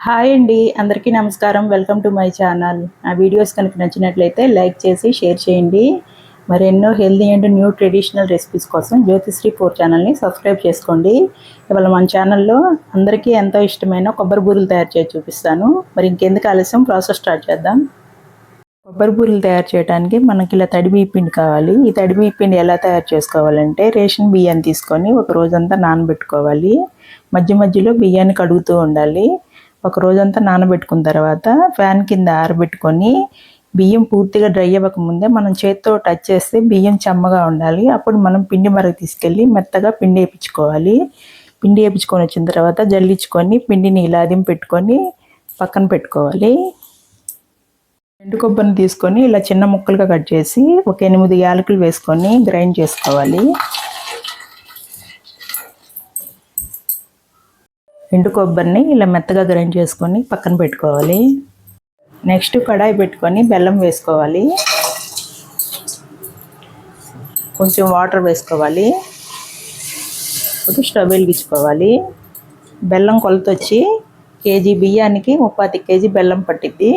Hi అండి అందరికీ నమస్కారం. Welcome to my channel. నా వీడియోస్ కనుక నచ్చినట్లయితే లైక్ చేసి షేర్ చేయండి. మరి ఎన్నో healthy and new traditional recipes కోసం జ్యోతిశ్రీ ఫోర్ ఛానల్ని సబ్స్క్రైబ్ చేసుకోండి. ఇవాళ మన ఛానల్లో అందరికీ ఎంతో ఇష్టమైన కొబ్బరి బూరెలు తయారు చేసి చూపిస్తాను. మరి ఇంకెందుకు ఆలస్యం? ప్రాసెస్ స్టార్ట్ చేద్దాం. కొబ్బరి బూరెలు తయారు చేయడానికి మనకి ఇలా తడి బియ్య కావాలి. ఈ తడి ఎలా తయారు చేసుకోవాలంటే రేషన్ బియ్యాన్ని తీసుకొని ఒక రోజంతా నానబెట్టుకోవాలి. మధ్య మధ్యలో బియ్యాన్ని కడుగుతూ ఉండాలి. ఒక రోజంతా నానబెట్టుకున్న తర్వాత ఫ్యాన్ కింద ఆరబెట్టుకొని బియ్యం పూర్తిగా డ్రై అవ్వక ముందే మనం చేత్తో టచ్ చేస్తే బియ్యం చెమ్మగా ఉండాలి. అప్పుడు మనం పిండి మరకు తీసుకెళ్ళి మెత్తగా పిండి వేయించుకోవాలి పిండి వేయించుకొని వచ్చిన తర్వాత జల్లించుకొని పిండిని ఇలా అదిం పెట్టుకొని పక్కన పెట్టుకోవాలి. ఎండు కొబ్బరిని తీసుకొని ఇలా చిన్న ముక్కలుగా కట్ చేసి ఒక ఎనిమిది యాలకులు వేసుకొని గ్రైండ్ చేసుకోవాలి. ఎండు కొబ్బరిని ఇలా మెత్తగా గ్రైండ్ చేసుకొని పక్కన పెట్టుకోవాలి. నెక్స్ట్ కడాయి పెట్టుకొని బెల్లం వేసుకోవాలి. కొంచెం వాటర్ వేసుకోవాలి. కొద్దిగా స్టవ్ వెలిగించుకోవాలి. బెల్లం కొలత వచ్చి కేజీ బియ్యానికి ముప్పాతి కేజీ బెల్లం పట్టిద్ది.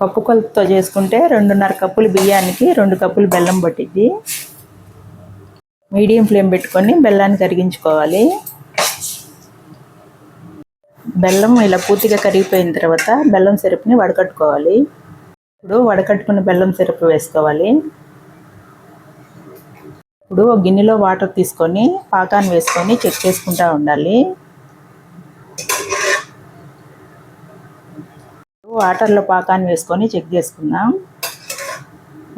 కప్పు కొలతతో చేసుకుంటే రెండున్నర కప్పులు బియ్యానికి రెండు కప్పులు బెల్లం పట్టిద్ది. మీడియం ఫ్లేమ్ పెట్టుకొని బెల్లాన్ని కరిగించుకోవాలి. బెల్లం ఇలా పూర్తిగా కరిగిపోయిన తర్వాత బెల్లం సిరప్ని వడకట్టుకోవాలి. ఇప్పుడు వడకట్టుకున్న బెల్లం సిరప్ వేసుకోవాలి. ఇప్పుడు ఒక గిన్నెలో వాటర్ తీసుకొని పాకాన్ని వేసుకొని చెక్ చేసుకుంటూ ఉండాలి. వాటర్లో పాకాన్ని వేసుకొని చెక్ చేసుకుందాం.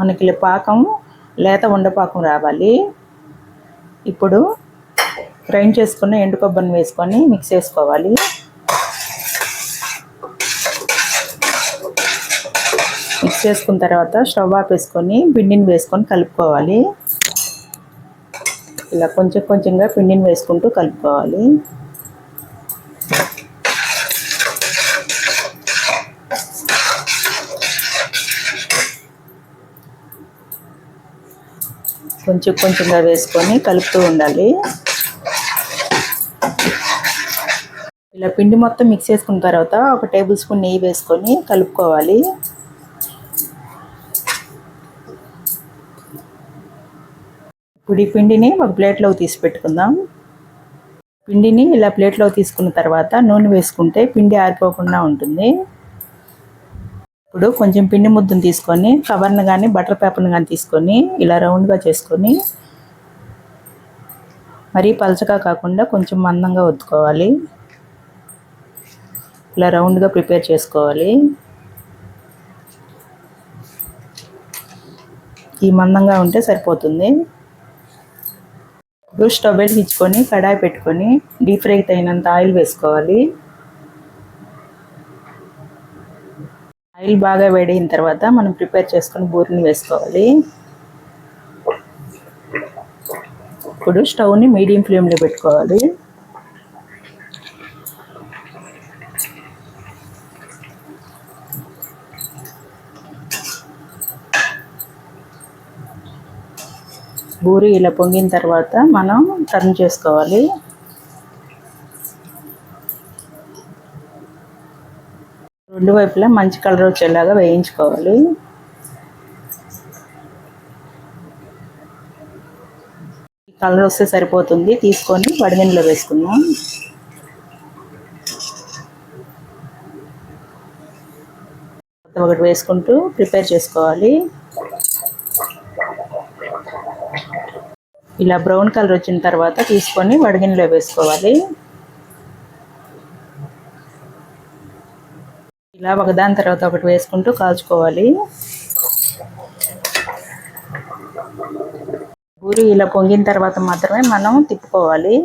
మనకి పాకం లేత ఉండపాకం రావాలి. ఇప్పుడు గ్రైండ్ చేసుకున్న ఎండు కొబ్బరిని వేసుకొని మిక్స్ చేసుకోవాలి. చేసుకున్న తర్వాత స్టవ్ ఆపేసుకొని పిండిని వేసుకొని కలుపుకోవాలి. ఇలా కొంచెం కొంచెంగా పిండిని వేసుకుంటూ కలుపుకోవాలి. కొంచెం కొంచెంగా వేసుకొని కలుపుతూ ఉండాలి. ఇలా పిండి మొత్తం మిక్స్ చేసుకున్న తర్వాత ఒక టేబుల్ స్పూన్ నెయ్యి వేసుకొని కలుపుకోవాలి. ఇప్పుడు ఈ పిండిని ఒక ప్లేట్లో తీసి పెట్టుకుందాం. పిండిని ఇలా ప్లేట్లో తీసుకున్న తర్వాత నూనె వేసుకుంటే పిండి ఆరిపోకుండా ఉంటుంది. ఇప్పుడు కొంచెం పిండి ముద్దను తీసుకొని కవర్ను కానీ బటర్ పేపర్ని కానీ తీసుకొని ఇలా రౌండ్గా చేసుకొని మరీ పలచగా కాకుండా కొంచెం మందంగా ఒత్తుకోవాలి. ఇలా రౌండ్గా ప్రిపేర్ చేసుకోవాలి. ఈ మందంగా ఉంటే సరిపోతుంది. ఇప్పుడు స్టవ్ వెలిగించుకొని కడాయి పెట్టుకొని డీప్ ఫ్రై తగినంత ఆయిల్ వేసుకోవాలి. ఆయిల్ బాగా వేడైన తర్వాత మనం ప్రిపేర్ చేసుకొని బూరిని వేసుకోవాలి. ఇప్పుడు స్టవ్ని మీడియం ఫ్లేమ్లో పెట్టుకోవాలి. బూరి ఇలా పొంగిన తర్వాత మనం టర్న్ చేసుకోవాలి. రెండు వైపులా మంచి కలర్ వచ్చేలాగా వేయించుకోవాలి. కలర్ వస్తే సరిపోతుంది. తీసుకొని వడిగిన్నెలో వేసుకుందాం. ఒకటి వేసుకుంటూ ప్రిపేర్ చేసుకోవాలి. ఇలా బ్రౌన్ కలర్ వచ్చిన తర్వాత తీసుకొని వడిగిన్నెలో వేసుకోవాలి. ఇలా ఒకదాని తర్వాత ఒకటి వేసుకుంటూ కాల్చుకోవాలి. పూరి ఇలా పొంగిన తర్వాత మాత్రమే మనం తిప్పుకోవాలి.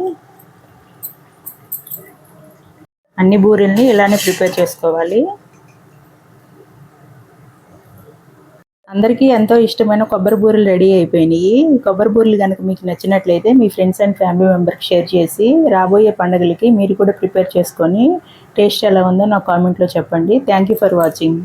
అన్ని బూరెల్ని ఇలానే ప్రిపేర్ చేసుకోవాలి. అందరికీ ఎంతో ఇష్టమైన కొబ్బరి బూరెలు రెడీ అయిపోయినాయి. కొబ్బరి బూరెలు కనుక మీకు నచ్చినట్లయితే మీ ఫ్రెండ్స్ అండ్ ఫ్యామిలీ మెంబర్కి షేర్ చేసి రాబోయే పండుగలకి మీరు కూడా ప్రిపేర్ చేసుకొని టేస్ట్ ఎలా ఉందో నా కామెంట్లో చెప్పండి. Thank you for watching.